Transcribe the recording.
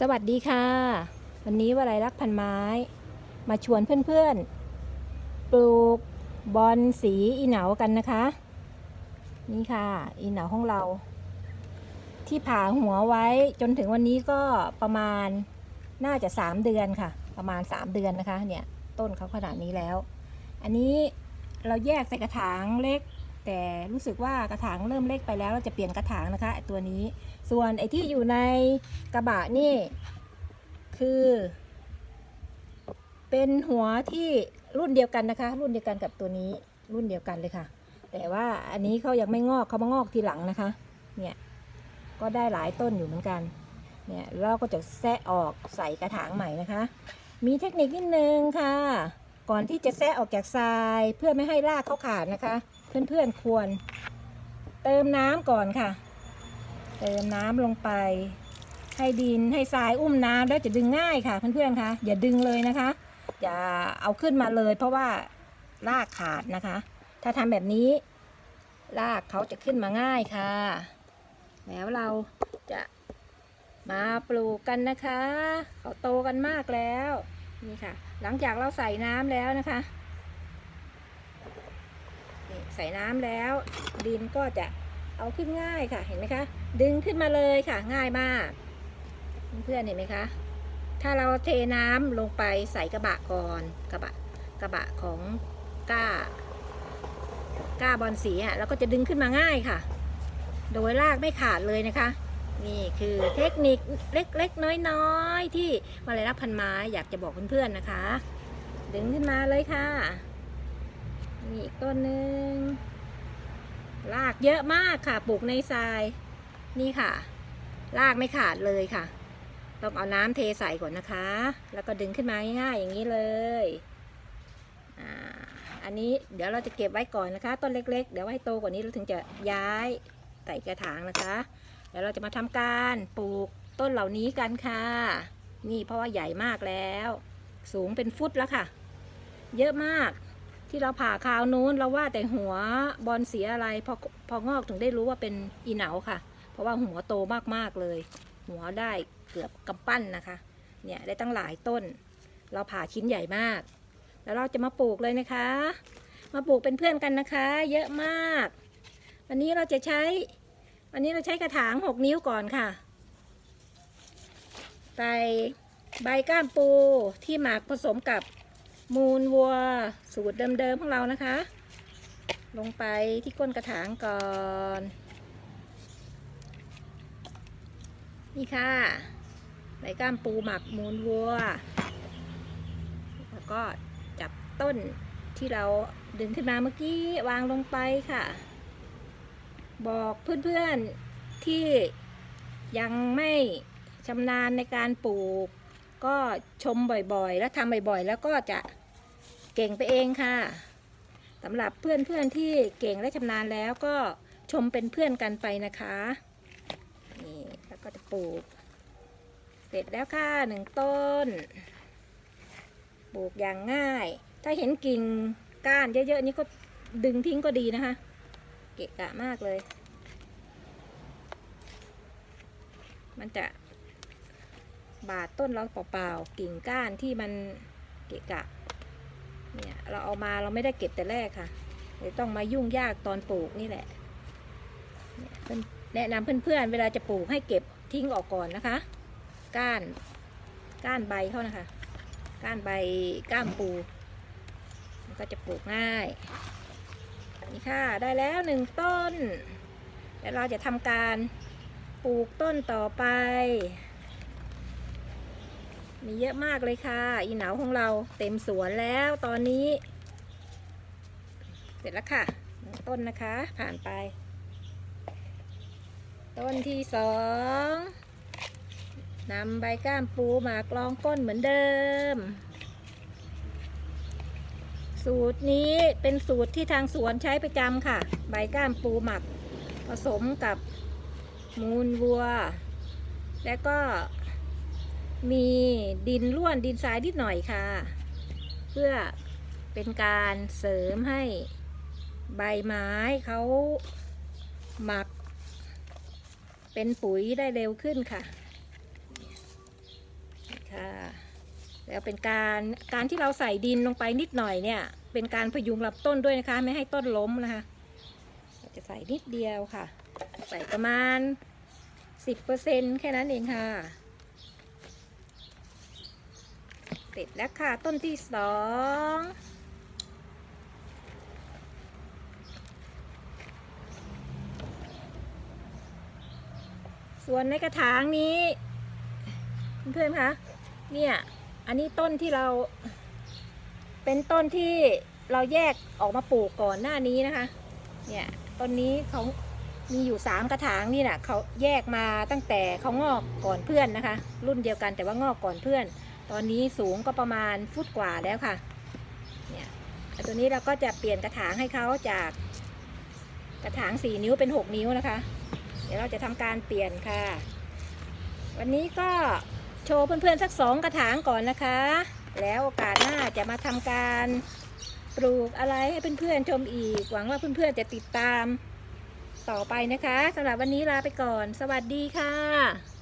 สวัสดีค่ะ วันนี้วลัยรักพันไม้ มาชวนเพื่อนๆ ปลูกบอนสีอีเหนากันนะคะ นี่ค่ะ อีเหนาของเรา ที่ผ่าหัวไว้จนถึงวันนี้ก็ประมาณน่าจะ3เดือนค่ะ ประมาณ3เดือนนะคะ เนี่ย ต้นเขาขนาดนี้แล้ว อันนี้เราแยกใส่กระถางเล็ก แต่รู้สึกว่ากระถางเริ่มเล็กไปแล้วเราจะเปลี่ยนกระถางนะคะตัวนี้ ส่วนไอ้ที่อยู่ในกระบะนี่คือ เป็นหัวที่รุ่นเดียวกันนะคะ รุ่นเดียวกันกับตัวนี้รุ่นเดียวกันเลยค่ะ แต่ว่าอันนี้เขายังไม่งอกเขามางอกทีหลังนะคะ เนี่ยก็ได้หลายต้นอยู่เหมือนกัน เนี่ยเราก็จะแซะออกใส่กระถางใหม่นะคะ มีเทคนิคนิดนึงค่ะ ก่อนที่จะแซะออกจากทรายเพื่อไม่ให้รากเขาขาดนะคะ เพื่อนๆควร เติมน้ำก่อนค่ะ เติมน้ำลงไป ให้ดินให้ทรายอุ้มน้ำแล้วจะดึงง่ายค่ะเพื่อนๆคะอย่าดึงเลยนะคะ อย่าเอาขึ้นมาเลย เพราะว่ารากขาดนะคะ ถ้าทำแบบนี้ รากเขาจะขึ้นมาง่ายค่ะ แล้วเราจะมาปลูกกันนะคะ เขาโตกันมากแล้ว นี่ค่ะ หลังจากเราใส่น้ำแล้วนะคะ ใส่น้ำแล้ว ดินก็จะเอาขึ้นง่ายค่ะเห็นไหมคะ ดึงขึ้นมาเลยค่ะง่ายมากเพื่อนๆเห็นไหมคะ ถ้าเราเทน้ำลงไปใส่กระบะก่อนกระบะกระบะของก้าก้าบอลสีอะแล้วก็จะดึงขึ้นมาง่ายค่ะ โดยรากไม่ขาดเลยนะคะนี่คือเทคนิคเล็กๆ น้อยๆ ที่มาเลยรับพันไม้อยากจะบอกเพื่อนๆนะคะ ดึงขึ้นมาเลยค่ะ นี่อีกต้นหนึ่งรากเยอะมากค่ะ ปลูกในทราย นี่ค่ะ รากไม่ขาดเลยค่ะ ต้องเอาน้ำเทใส่ก่อนนะคะ แล้วก็ดึงขึ้นมาง่ายๆอย่างนี้เลยอ่าอันนี้เดี๋ยวเราจะเก็บไว้ก่อนนะคะ ต้นเล็ก ๆ เดี๋ยวไว้โตกว่านี้เราถึงจะย้ายใส่กระถางนะคะ เดี๋ยวเราจะมาทำการปลูกต้นเหล่านี้กันค่ะ นี่เพราะว่าใหญ่มากแล้ว สูงเป็นฟุตแล้วค่ะ เยอะมาก ที่เราผ่าคราวนู้นเราว่าแต่หัวบอลสีอะไรพอพองอกถึงได้รู้ว่าเป็นอีเหนาค่ะ เพราะว่าหัวโตมากๆเลย หัวได้เกือบกำปั้นนะคะ เนี่ยได้ตั้งหลายต้น เราผ่าชิ้นใหญ่มาก แล้วเราจะมาปลูกเลยนะคะ มาปลูกเป็นเพื่อนกันนะคะ เยอะมาก วันนี้เราจะใช้ วันนี้เราใช้กระถาง 6 นิ้วก่อนค่ะใส่ใบก้ามปูที่หมักผสมกับ มูลวัวสูตรเดิมๆของเรานะคะ ลงไปที่ก้นกระถางก่อน นี่ค่ะใบก้ามปูหมักมูลวัว แล้วก็จับต้นที่เราดึงขึ้นมาเมื่อกี้วางลงไปค่ะ บอกเพื่อนๆที่ยังไม่ชำนาญในการปลูก ก็ชมบ่อยๆ แล้วทำบ่อยๆ แล้วก็จะเก่งไปเองค่ะสำหรับเพื่อนๆที่เก่งและชำนาญแล้วก็ชมเป็นเพื่อนกันไปนะคะนี่แล้วก็จะปลูก เสร็จแล้วค่ะหนึ่งต้น ปลูกอย่างง่าย ถ้าเห็นกิ่งก้านเยอะๆนี่ก็ดึงทิ้งก็ดีนะคะ เกะกะมากเลย มันจะ บาดต้นเราเปล่าๆกิ่งก้านที่มันเกะกะเนี่ยเราเอามาเราไม่ได้เก็บแต่แรกค่ะเลยต้องมายุ่งยากตอนปลูกนี่แหละแนะนำเพื่อนๆ เวลาจะปลูกให้เก็บทิ้งออกก่อนนะคะ ก้านก้านใบเขานะคะ ก้านใบก้ามปูมันก็จะปลูกง่าย นี่ค่ะได้แล้วหนึ่งต้น แล้วเราจะทำการปลูกต้นต่อไป มีเยอะมากเลยค่ะ อีเหนาของเราเต็มสวนแล้วตอนนี้ เสร็จแล้วค่ะ ต้นนะคะ ผ่านไป ต้นที่สองนำใบก้ามปูมากรองก้นเหมือนเดิม สูตรนี้เป็นสูตรที่ทางสวนใช้ประจำค่ะ ใบก้ามปูหมักผสมกับมูลวัว แล้วก็ มีดินร่วนดินทรายนิดหน่อยค่ะ เพื่อเป็นการเสริมให้ใบไม้เขาหมัก เป็นปุ๋ยได้เร็วขึ้นค่ะค่ะแล้วเป็นการการที่เราใส่ดินลงไปนิดหน่อยเนี่ย เป็นการพยุงลำต้นด้วยนะคะ ไม่ให้ต้นล้มนะคะเราจะใส่นิดเดียวค่ะ ใส่ประมาณ 10%แค่นั้นเองค่ะ เสร็จแล้วค่ะ ต้นที่สองส่วนในกระถางนี้ เพื่อนๆคะเนี่ย อันนี้ต้นที่เรา เป็นต้นที่เราแยกออกมาปลูกก่อนหน้านี้นะคะ เนี่ยต้นนี้เขามีอยู่สามกระถางนี่แหละเขาแยกมาตั้งแต่เขางอกก่อนเพื่อนนะคะ รุ่นเดียวกันแต่ว่างอกก่อนเพื่อน ตอนนี้สูงก็ประมาณฟุตกว่าแล้วค่ะ เนี่ยตัวนี้เราก็จะเปลี่ยนกระถางให้เขาจากกระถางสี่นิ้วเป็นหกนิ้วนะคะ เดี๋ยวเราจะทำการเปลี่ยนค่ะ วันนี้ก็โชว์เพื่อนๆสักสองกระถางก่อนนะคะ แล้วโอกาสหน้าจะมาทำการปลูกอะไรให้เพื่อนๆชมอีก หวังว่าเพื่อนๆจะติดตามต่อไปนะคะสำหรับวันนี้ลาไปก่อน สวัสดีค่ะ